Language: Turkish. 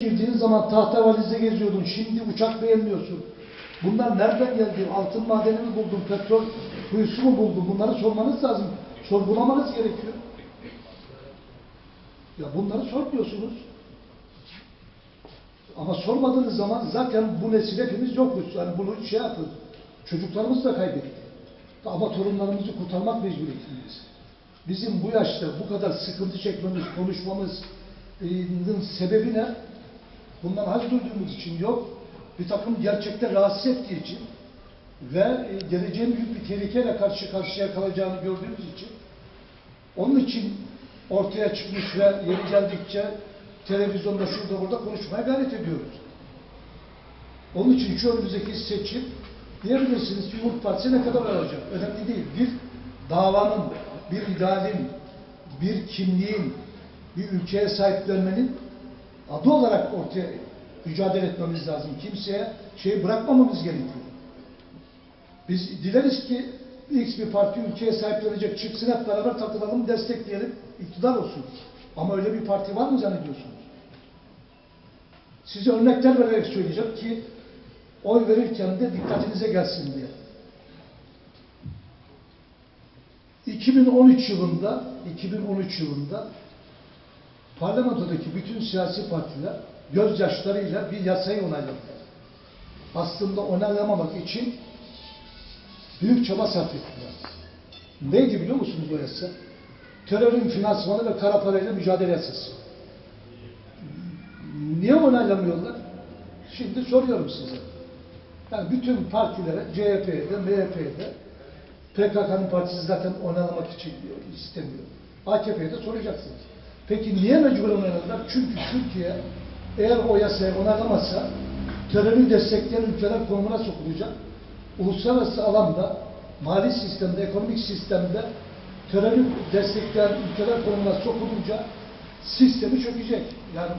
girdiğin zaman tahta valizle geziyordun. Şimdi uçak beğenmiyorsun. Bunlar nereden geldi? Altın madeni mi buldun? Petrol kuyusu mu buldun? Bunları sormanız lazım. Sorgulamanız gerekiyor. Ya bunları sormuyorsunuz. Ama sormadığınız zaman zaten bu nesil hepimiz yokuz. Yani bunu şey yapın. Çocuklarımız da kaybetti. Ama torunlarımızı kurtarmak mecburiyetindeyiz. Bizim bu yaşta bu kadar sıkıntı çekmemiz, konuşmamızın sebebi ne? Bundan haz duyduğumuz için yok. Bir takım gerçekte rahatsız ettiği için ve e, geleceğin büyük bir tehlikeyle karşı karşıya kalacağını gördüğümüz için onun için ortaya çıkmış ve yeri geldikçe televizyonda şurada burada konuşmaya gayret ediyoruz. Onun için şu önümüzdeki seçim diyebilirsiniz ki Umut Partisi ne kadar alacak? Önemli değil. Bir davanın, bir idealin, bir kimliğin, bir ülkeye sahiplenmenin adı olarak ortaya mücadele etmemiz lazım. Kimseye şey bırakmamamız gerekiyor. Biz dileriz ki X bir parti ülkeye sahiplenecek, çıksın hep beraber takılalım, destekleyelim, iktidar olsun. Ama öyle bir parti var mı zannediyorsunuz? Size örnekler vererek söyleyeceğim ki oy verirken de dikkatinize gelsin diye. 2013 yılında 2013 yılında parlamentodaki bütün siyasi partiler gözyaşlarıyla bir yasayı onayladılar. Aslında onaylamamak için büyük çaba sarf ettiler. Neydi biliyor musunuz o yasa? Terörün finansmanı ve kara parayla mücadele yasası. Niye onaylamıyorlar? Şimdi soruyorum size. Yani bütün partilere, CHP'de, MHP'de, PKK'nın partisi zaten onaylamak için istemiyor. AKP'ye de soracaksınız. Peki niye mecbur onayladılar? Çünkü Türkiye eğer o yasayı onaylamazsa terörü destekleyen ülkeler konumuna sokulacak. Uluslararası alanda, mali sistemde, ekonomik sistemde terörü destekleyen ülkeler konumuna sokulunca sistemi çökecek. Yani